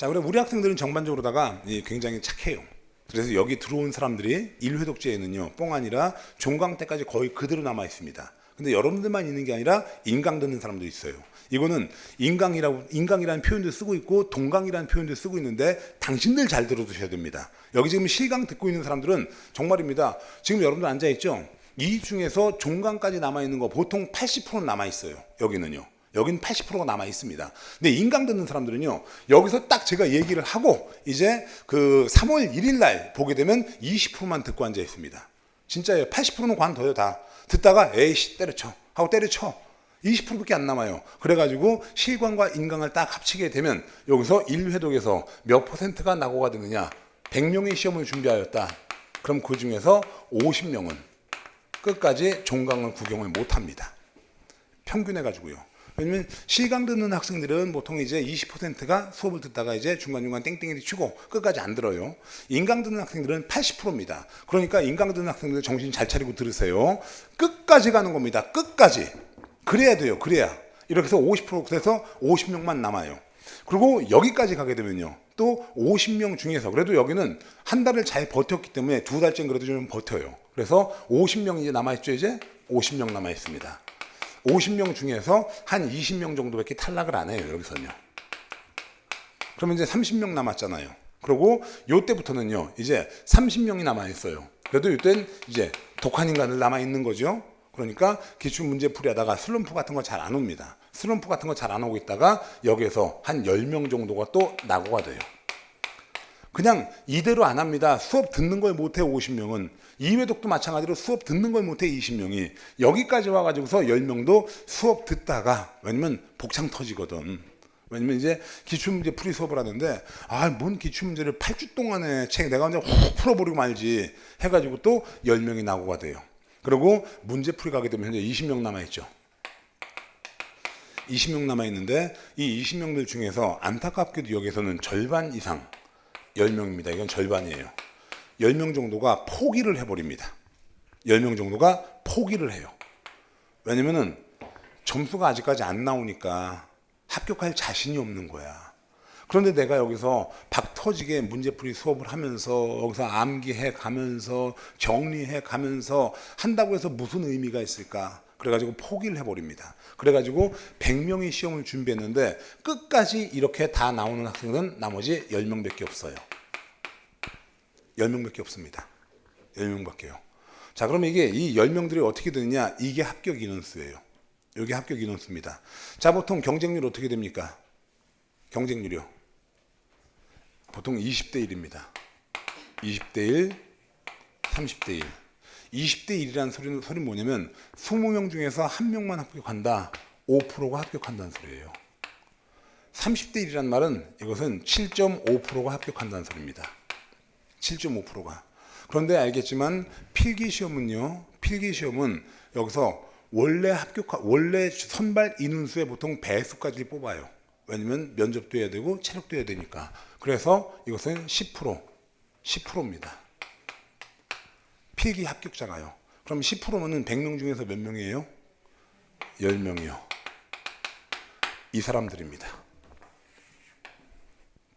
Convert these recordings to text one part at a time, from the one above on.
자, 그래 우리 학생들은 전반적으로다가 이 굉장히 착해요. 그래서 여기 들어온 사람들이 일회독제에는요, 뽕 아니라 종강 때까지 거의 그대로 남아 있습니다. 근데 여러분들만 있는 게 아니라 인강 듣는 사람도 있어요. 이거는 인강이라고 인강이라는 표현도 쓰고 있고 동강이라는 표현도 쓰고 있는데 당신들 잘 들어두셔야 됩니다. 여기 지금 실강 듣고 있는 사람들은 정말입니다. 지금 여러분들 앉아 있죠? 이 중에서 종강까지 남아 있는 거 보통 80% 남아 있어요. 여기는요. 여긴 80%가 남아 있습니다. 근데 인강 듣는 사람들은요, 여기서 딱 제가 얘기를 하고 이제 그 3월 1일 날 보게 되면 20%만 듣고 앉아 있습니다. 진짜예요. 80%는 관둬요, 다. 듣다가 에이씨 때려쳐 하고 때려쳐. 20%밖에 안 남아요. 그래가지고 실광과 인강을 딱 합치게 되면 여기서 1회독에서 몇 퍼센트가 낙오가 되느냐? 100명의 시험을 준비하였다. 그럼 그 중에서 50명은 끝까지 종강을 구경을 못 합니다. 평균해가지고요. 왜냐면 실강 듣는 학생들은 보통 이제 20%가 수업을 듣다가 이제 중간중간 땡땡이 치고 끝까지 안 들어요. 인강 듣는 학생들은 80%입니다. 그러니까 인강 듣는 학생들 정신 잘 차리고 들으세요. 끝까지 가는 겁니다. 끝까지. 그래야 돼요. 그래야. 이렇게 해서 50% 그래서 50명만 남아요. 그리고 여기까지 가게 되면요. 또 50명 중에서 그래도 여기는 한 달을 잘 버텼기 때문에 두 달쯤 그래도 좀 버텨요. 그래서 50명 이제 남아있죠. 이제 50명 남아있습니다. 50명 중에서 한 20명 정도밖에 탈락을 안 해요. 여기서는요. 그러면 이제 30명 남았잖아요. 그리고 요때부터는요. 이제 30명이 남아 있어요. 그래도 이때는 이제 독한 인간들 남아 있는 거죠. 그러니까 기출 문제 풀이하다가 슬럼프 같은 거 잘 안 옵니다. 슬럼프 같은 거 잘 안 오고 있다가 여기에서 한 10명 정도가 또 낙오가 돼요. 그냥 이대로 안 합니다. 수업 듣는 걸 못해 50명은 이회독도 마찬가지로 수업 듣는 걸 못해 20명이 여기까지 와가지고서 10명도 수업 듣다가 왜냐면 복창 터지거든. 왜냐면 이제 기출문제 풀이 수업을 하는데 아 뭔 기출문제를 8주 동안에 책 내가 혼자 훅 풀어버리고 말지 해가지고 또 10명이 낙오가 돼요. 그리고 문제 풀이 가게 되면 현재 20명 남아있죠. 20명 남아있는데 이 20명들 중에서 안타깝게도 여기서는 절반 이상 10명입니다. 이건 절반이에요. 10명 정도가 포기를 해버립니다. 10명 정도가 포기를 해요. 왜냐면은 점수가 아직까지 안 나오니까 합격할 자신이 없는 거야. 그런데 내가 여기서 박 터지게 문제풀이 수업을 하면서 여기서 암기해 가면서 정리해 가면서 한다고 해서 무슨 의미가 있을까? 그래가지고 포기를 해버립니다. 그래가지고 100명의 시험을 준비했는데 끝까지 이렇게 다 나오는 학생은 나머지 10명 밖에 없어요. 10명 밖에 없습니다. 10명 밖에요. 자, 그러면 이게 이 10명들이 어떻게 되느냐? 이게 합격 인원수예요. 여기 합격 인원수입니다. 자, 보통 경쟁률 어떻게 됩니까? 경쟁률이요. 보통 20대 1입니다. 20대 1, 30대 1. 20대 1이라는 소리는, 소리는 뭐냐면 20명 중에서 한 명만 합격한다. 5%가 합격한다는 소리예요. 30대 1이라는 말은 이것은 7.5%가 합격한다는 소리입니다. 7.5%가. 그런데 알겠지만 필기 시험은요. 필기 시험은 여기서 원래 합격 원래 선발 인원수의 보통 배수까지 뽑아요. 왜냐면 면접도 해야 되고 체력도 해야 되니까. 그래서 이것은 10% 10%입니다. 필기 합격자가요. 그럼 10%면은 100명 중에서 몇 명이에요? 10명이요. 이 사람들입니다.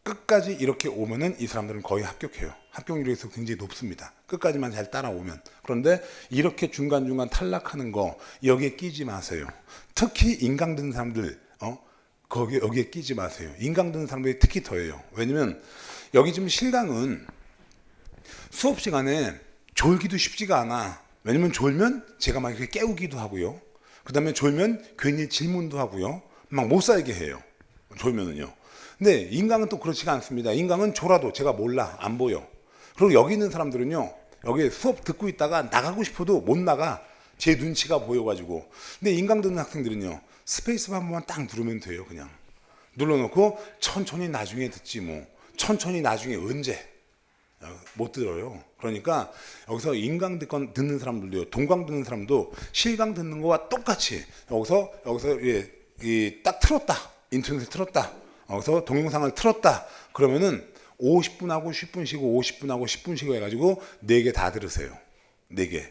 끝까지 이렇게 오면은 이 사람들은 거의 합격해요. 합격률이 굉장히 높습니다. 끝까지만 잘 따라오면. 그런데 이렇게 중간중간 탈락하는 거 여기에 끼지 마세요. 특히 인강 듣는 사람들 어? 거기 여기에 끼지 마세요. 인강 듣는 사람들이 특히 더해요. 왜냐면 여기 지금 실강은 수업 시간에 졸기도 쉽지가 않아. 왜냐면 졸면 제가 막 이렇게 깨우기도 하고요. 그 다음에 졸면 괜히 질문도 하고요. 막 못 살게 해요. 졸면은요. 근데 인강은 또 그렇지가 않습니다. 인강은 졸아도 제가 몰라. 안 보여. 그리고 여기 있는 사람들은요. 여기 수업 듣고 있다가 나가고 싶어도 못 나가. 제 눈치가 보여가지고. 근데 인강 듣는 학생들은요. 스페이스 한 번만 딱 누르면 돼요. 그냥. 눌러놓고 천천히 나중에 듣지 뭐. 천천히 나중에 언제. 못 들어요. 그러니까 여기서 인강 듣건 듣는 사람들도요, 동강 듣는 사람도 실강 듣는 거와 똑같이 여기서 여기서 예, 이딱 틀었다 인터넷 틀었다 여기서 동영상을 틀었다 그러면은 50분 하고 10분 쉬고 50분 하고 10분 쉬고 해가지고 네 개 다 들으세요. 네 개,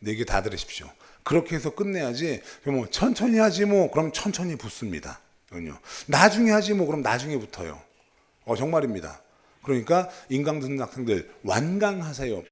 네 개 다 들으십시오. 그렇게 해서 끝내야지. 뭐 천천히 하지 뭐 그럼 천천히 붙습니다. 그럼요. 나중에 하지 뭐 그럼 나중에 붙어요. 어, 정말입니다. 그러니까 인강 듣는 학생들 완강하세요.